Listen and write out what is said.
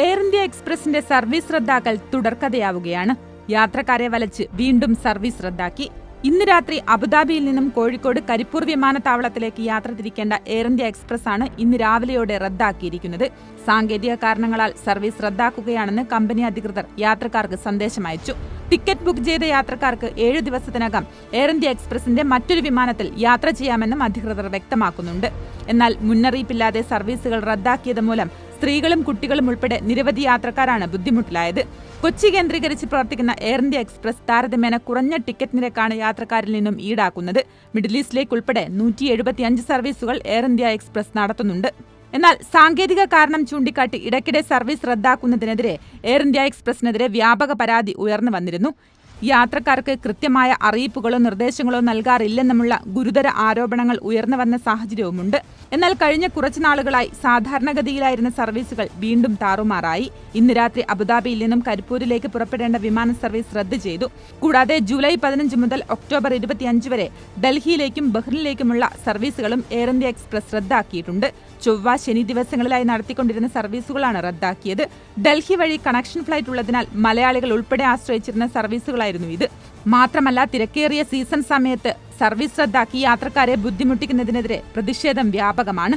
Air India എക്സ്പ്രസിന്റെ service റദ്ദാക്കൽ തുടർക്കഥയാവുകയാണ്. യാത്രക്കാരെ വലച്ച് വീണ്ടും സർവീസ് റദ്ദാക്കി. ഇന്ന് രാത്രി അബുദാബിയിൽ നിന്നും കോഴിക്കോട് കരിപ്പൂർ വിമാനത്താവളത്തിലേക്ക് യാത്ര തിരിക്കേണ്ട എയർ ഇന്ത്യ എക്സ്പ്രസ് ആണ് ഇന്ന് രാവിലെയോടെ റദ്ദാക്കിയിരിക്കുന്നത്. സാങ്കേതിക കാരണങ്ങളാൽ സർവീസ് റദ്ദാക്കുകയാണെന്ന് കമ്പനി അധികൃതർ യാത്രക്കാർക്ക് സന്ദേശം അയച്ചു. ടിക്കറ്റ് ബുക്ക് ചെയ്ത യാത്രക്കാർക്ക് ഏഴു ദിവസത്തിനകം എയർ ഇന്ത്യ എക്സ്പ്രസിന്റെ മറ്റൊരു വിമാനത്തിൽ യാത്ര ചെയ്യാമെന്നും അധികൃതർ വ്യക്തമാക്കുന്നുണ്ട്. എന്നാൽ മുന്നറിയിപ്പില്ലാതെ സർവീസുകൾ റദ്ദാക്കിയത് മൂലം സ്ത്രീകളും കുട്ടികളും ഉൾപ്പെടെ നിരവധി യാത്രക്കാരാണ് ബുദ്ധിമുട്ടിലായത്. കൊച്ചി കേന്ദ്രീകരിച്ച് പ്രവർത്തിക്കുന്ന എയർ ഇന്ത്യ എക്സ്പ്രസ് താരതമ്യേന കുറഞ്ഞ ടിക്കറ്റ് നിരക്കാണ് യാത്രക്കാരിൽ നിന്നും ഈടാക്കുന്നത്. മിഡിൽ ഈസ്റ്റിലേക്ക് ഉൾപ്പെടെ നൂറ്റി എഴുപത്തിയഞ്ച് സർവീസുകൾ എയർ ഇന്ത്യ എക്സ്പ്രസ് നടത്തുന്നുണ്ട്. എന്നാൽ സാങ്കേതിക കാരണം ചൂണ്ടിക്കാട്ടി ഇടയ്ക്കിടെ സർവീസ് റദ്ദാക്കുന്നതിനെതിരെ എയർ ഇന്ത്യ എക്സ്പ്രസിനെതിരെ വ്യാപക പരാതി ഉയർന്നു വന്നിരുന്നു. യാത്രക്കാർക്ക് കൃത്യമായ അറിയിപ്പുകളോ നിർദ്ദേശങ്ങളോ നൽകാറില്ലെന്നുമുള്ള ഗുരുതര ആരോപണങ്ങൾ ഉയർന്നു വന്ന സാഹചര്യവുമുണ്ട്. എന്നാൽ കഴിഞ്ഞ കുറച്ചു നാളുകളായി സാധാരണഗതിയിലായിരുന്ന സർവീസുകൾ വീണ്ടും താറുമാറായി. ഇന്ന് രാത്രി അബുദാബിയിൽ നിന്നും കരിപ്പൂരിലേക്ക് പുറപ്പെടേണ്ട വിമാന സർവീസ് റദ്ദ് ചെയ്തു. കൂടാതെ ജൂലൈ പതിനഞ്ച് മുതൽ ഒക്ടോബർ ഇരുപത്തിയഞ്ച് വരെ ഡൽഹിയിലേക്കും ബഹ്റിനിലേക്കുമുള്ള സർവീസുകളും എയർ ഇന്ത്യ എക്സ്പ്രസ് റദ്ദാക്കിയിട്ടുണ്ട്. ചൊവ്വ ശനി ദിവസങ്ങളിലായി നടത്തിക്കൊണ്ടിരുന്ന സർവീസുകളാണ് റദ്ദാക്കിയത്. ഡൽഹി വഴി കണക്ഷൻ ഫ്ലൈറ്റ് ഉള്ളതിനാൽ മലയാളികൾ ഉൾപ്പെടെ ആശ്രയിച്ചിരുന്ന സർവീസുകളായിരുന്നു ഇത്. മാത്രമല്ല തിരക്കേറിയ സീസൺ സമയത്ത് സർവീസ് റദ്ദാക്കി യാത്രക്കാരെ ബുദ്ധിമുട്ടിക്കുന്നതിനെതിരെ പ്രതിഷേധം വ്യാപകമാണ്.